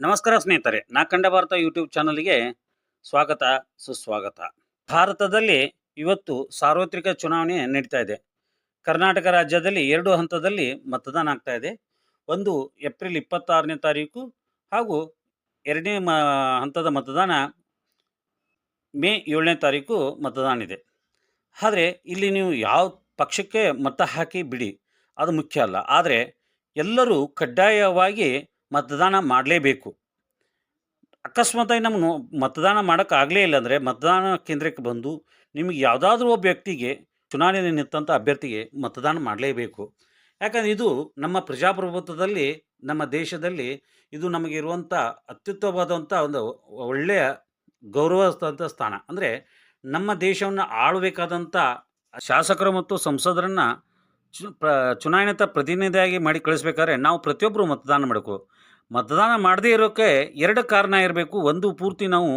ನಮಸ್ಕಾರ ಸ್ನೇಹಿತರೆ, ನಾ ಕಂಡ ಭಾರತ ಯೂಟ್ಯೂಬ್ ಚಾನಲ್ಗೆ ಸ್ವಾಗತ, ಸುಸ್ವಾಗತ. ಭಾರತದಲ್ಲಿ ಇವತ್ತು ಸಾರ್ವತ್ರಿಕ ಚುನಾವಣೆ ನಡೀತಾ ಇದೆ. ಕರ್ನಾಟಕ ರಾಜ್ಯದಲ್ಲಿ ಎರಡು ಹಂತದಲ್ಲಿ ಮತದಾನ ಆಗ್ತಾ ಇದೆ. ಒಂದು ಏಪ್ರಿಲ್ ಇಪ್ಪತ್ತಾರನೇ ತಾರೀಕು ಹಾಗೂ ಎರಡನೇ ಹಂತದ ಮತದಾನ ಮೇ ಏಳನೇ ತಾರೀಕು ಮತದಾನ ಇದೆ. ಆದರೆ ಇಲ್ಲಿ ನೀವು ಯಾವ ಪಕ್ಷಕ್ಕೆ ಮತ ಹಾಕಿ ಬಿಡಿ, ಅದು ಮುಖ್ಯ ಅಲ್ಲ. ಆದರೆ ಎಲ್ಲರೂ ಕಡ್ಡಾಯವಾಗಿ ಮತದಾನ ಮಾಡಲೇಬೇಕು. ಅಕಸ್ಮಾತಾಗಿ ನಮ್ಗೆ ಮತದಾನ ಮಾಡೋಕ್ಕಾಗಲೇ ಇಲ್ಲ ಅಂದರೆ ಮತದಾನ ಕೇಂದ್ರಕ್ಕೆ ಬಂದು ನಿಮಗೆ ಯಾವುದಾದ್ರೂ ಒಬ್ಬ ವ್ಯಕ್ತಿಗೆ ಚುನಾವಣೆಯಲ್ಲಿ ನಿಂತಂಥ ಅಭ್ಯರ್ಥಿಗೆ ಮತದಾನ ಮಾಡಲೇಬೇಕು. ಯಾಕಂದರೆ ಇದು ನಮ್ಮ ಪ್ರಜಾಪ್ರಭುತ್ವದಲ್ಲಿ, ನಮ್ಮ ದೇಶದಲ್ಲಿ ಇದು ನಮಗಿರುವಂಥ ಅತ್ಯುತ್ತಮವಾದಂಥ ಒಂದು ಒಳ್ಳೆಯ ಗೌರವದಂಥ ಸ್ಥಾನ. ಅಂದರೆ ನಮ್ಮ ದೇಶವನ್ನು ಆಳಬೇಕಾದಂಥ ಶಾಸಕರು ಮತ್ತು ಸಂಸದರನ್ನು ಚು, ಪ್ರ, ಚುನಾಯಿತ ಪ್ರತಿನಿಧಿಯಾಗಿ ಮಾಡಿ ಕಳಿಸ್ಬೇಕಾದ್ರೆ ನಾವು ಪ್ರತಿಯೊಬ್ಬರು ಮತದಾನ ಮಾಡಬೇಕು ಮತದಾನ ಮಾಡದೇ ಇರೋಕ್ಕೆ ಎರಡು ಕಾರಣ ಇರಬೇಕು. ಒಂದು ಪೂರ್ತಿ ನಾವು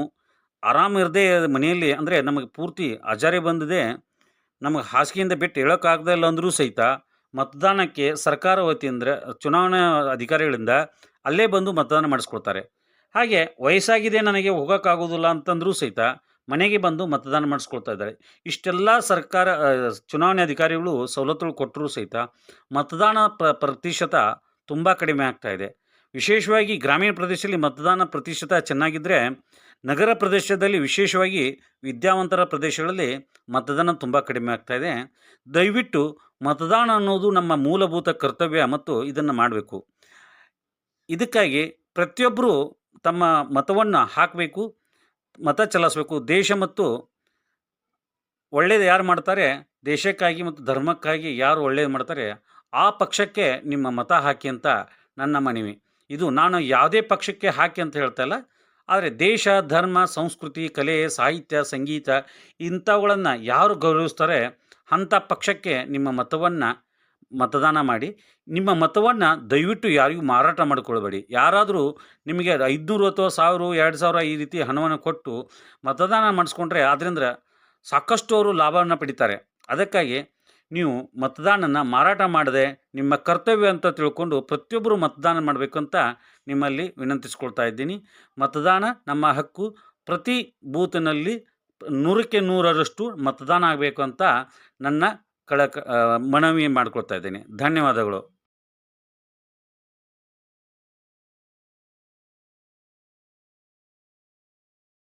ಆರಾಮ ಇರದೇ ಮನೆಯಲ್ಲಿ ಅಂದರೆ ನಮಗೆ ಪೂರ್ತಿ ಅಜಾರೆ ಬಂದಿದೆ. ನಮಗೆ ಹಾಸಿಗೆಯಿಂದ ಬಿಟ್ಟು ಹೇಳೋಕ್ಕಾಗದೇ ಇಲ್ಲ ಅಂದರೂ ಸಹಿತ ಮತದಾನಕ್ಕೆ ಸರ್ಕಾರ ವತಿಯಿಂದ ಚುನಾವಣಾ ಅಧಿಕಾರಿಗಳಿಂದ ಅಲ್ಲೇ ಬಂದು ಮತದಾನ ಮಾಡಿಸ್ಕೊಳ್ತಾರೆ ಹಾಗೆ ವಯಸ್ಸಾಗಿದೆ ನನಗೆ ಹೋಗೋಕ್ಕಾಗೋದಿಲ್ಲ ಅಂತಂದರೂ ಸಹಿತ ಮನೆಗೆ ಬಂದು ಮತದಾನ ಮಾಡಿಸ್ಕೊಳ್ತಾ ಇದ್ದಾರೆ. ಇಷ್ಟೆಲ್ಲ ಸರ್ಕಾರ ಚುನಾವಣೆ ಅಧಿಕಾರಿಗಳು ಸವಲತ್ತುಗಳು ಕೊಟ್ಟರೂ ಸಹಿತ ಮತದಾನ ಪ್ರ ಪ್ರತಿಶತ ತುಂಬ ಕಡಿಮೆ ಆಗ್ತಾ ಇದೆ. ವಿಶೇಷವಾಗಿ ಗ್ರಾಮೀಣ ಪ್ರದೇಶದಲ್ಲಿ ಮತದಾನ ಪ್ರತಿಶತ ಚೆನ್ನಾಗಿದ್ದರೆ ನಗರ ಪ್ರದೇಶದಲ್ಲಿ ವಿಶೇಷವಾಗಿ ವಿದ್ಯಾವಂತರ ಪ್ರದೇಶಗಳಲ್ಲಿ ಮತದಾನ ತುಂಬ ಕಡಿಮೆ ಆಗ್ತಾ ಇದೆ. ದಯವಿಟ್ಟು ಮತದಾನ ಅನ್ನೋದು ನಮ್ಮ ಮೂಲಭೂತ ಕರ್ತವ್ಯ ಮತ್ತು ಇದನ್ನು ಮಾಡಬೇಕು. ಇದಕ್ಕಾಗಿ ಪ್ರತಿಯೊಬ್ಬರು ತಮ್ಮ ಮತವನ್ನು ಹಾಕಬೇಕು, ಮತ ಚಲಾಯಿಸಬೇಕು. ದೇಶ ಮತ್ತು ಒಳ್ಳೇದು ಯಾರು ಮಾಡ್ತಾರೆ? ದೇಶಕ್ಕಾಗಿ ಮತ್ತು ಧರ್ಮಕ್ಕಾಗಿ ಯಾರು ಒಳ್ಳೇದು ಮಾಡ್ತಾರೆ? ಆ ಪಕ್ಷಕ್ಕೆ ನಿಮ್ಮ ಮತ ಹಾಕಿ ಅಂತ ನನ್ನ ಮನವಿ. ಇದು ನಾನು ಯಾವುದೇ ಪಕ್ಷಕ್ಕೆ ಹಾಕಿ ಅಂತ ಹೇಳ್ತಾಯಿಲ್ಲ ಆದರೆ ದೇಶ, ಧರ್ಮ, ಸಂಸ್ಕೃತಿ, ಕಲೆ, ಸಾಹಿತ್ಯ, ಸಂಗೀತ ಇಂಥವುಗಳನ್ನು ಯಾರು ಗೌರವಿಸ್ತಾರೆ ಅಂಥ ಪಕ್ಷಕ್ಕೆ ನಿಮ್ಮ ಮತವನ್ನು ಮತದಾನ ಮಾಡಿ. ನಿಮ್ಮ ಮತವನ್ನು ದಯವಿಟ್ಟು ಯಾರಿಗೂ ಮಾರಾಟ ಮಾಡಿಕೊಳ್ಬೇಡಿ. ಯಾರಾದರೂ ನಿಮಗೆ ಐದುನೂರು ಅಥವಾ ಸಾವಿರ, ಎರಡು ಸಾವಿರ ಈ ರೀತಿ ಹಣವನ್ನು ಕೊಟ್ಟು ಮತದಾನ ಮಾಡಿಸ್ಕೊಂಡ್ರೆ ಅದರಿಂದ ಸಾಕಷ್ಟು ಅವರು ಲಾಭವನ್ನು ಪಡಿತಾರೆ. ಅದಕ್ಕಾಗಿ ನೀವು ಮತದಾನನ ಮಾರಾಟ ಮಾಡದೆ ನಿಮ್ಮ ಕರ್ತವ್ಯ ಅಂತ ತಿಳ್ಕೊಂಡು ಪ್ರತಿಯೊಬ್ಬರು ಮತದಾನ ಮಾಡಬೇಕು ಅಂತ ನಿಮ್ಮಲ್ಲಿ ವಿನಂತಿಸ್ಕೊಳ್ತಾ ಇದ್ದೀನಿ. ಮತದಾನ ನಮ್ಮ ಹಕ್ಕು. ಪ್ರತಿ ಬೂತಿನಲ್ಲಿ ನೂರಕ್ಕೆ ನೂರರಷ್ಟು ಮತದಾನ ಆಗಬೇಕು ಅಂತ ನನ್ನ ಕಳಕ ಮನವಿ ಮಾಡ್ಕೊಳ್ತಾ ಇದ್ದೀನಿ. ಧನ್ಯವಾದಗಳು.